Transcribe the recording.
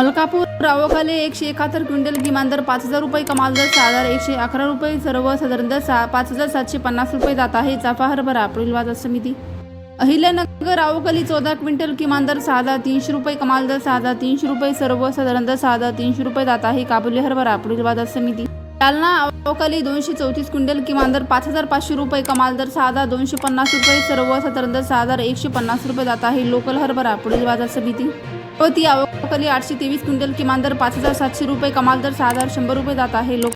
मलकापूर रावखाले एकशे एकाहत्तर क्विंटल किमान दर पाच हजार रुपये कमाल दर सहा हजार एकशे अकरा रुपये सर्वसाधारण दर सहा पाच हजार सातशे पन्नास रुपये जात आहे. चाफा हरभरा पुढील बाजार समिती. अहिल्यानगर अवकाली चौदा क्विंटल किमान दर सहा हजार तीनशे रुपये कमाल दर सहा हजार तीनशे रुपये सर्वसाधारण दर सहा हजार तीनशे रुपये जात आहे. काबुली हरभरा पुढील बाजार समिती. जालना अवकाली दोनशे चौतीस क्विंटल किमान दर पाच हजार पाचशे रुपये कमाल दर सहा हजार दोनशे पन्नास रुपये सर्वसाधारण दर सहा हजार एकशे पन्नास रुपये जात आहे. लोकल हरभरा पुढील बाजार समिती. व ती अवकाली आठशे तेवीस क्विंटल किमान दर पाच हजार सातशे रुपये कमाल दर सहा हजार शंभर रुपये जात आहे. लोक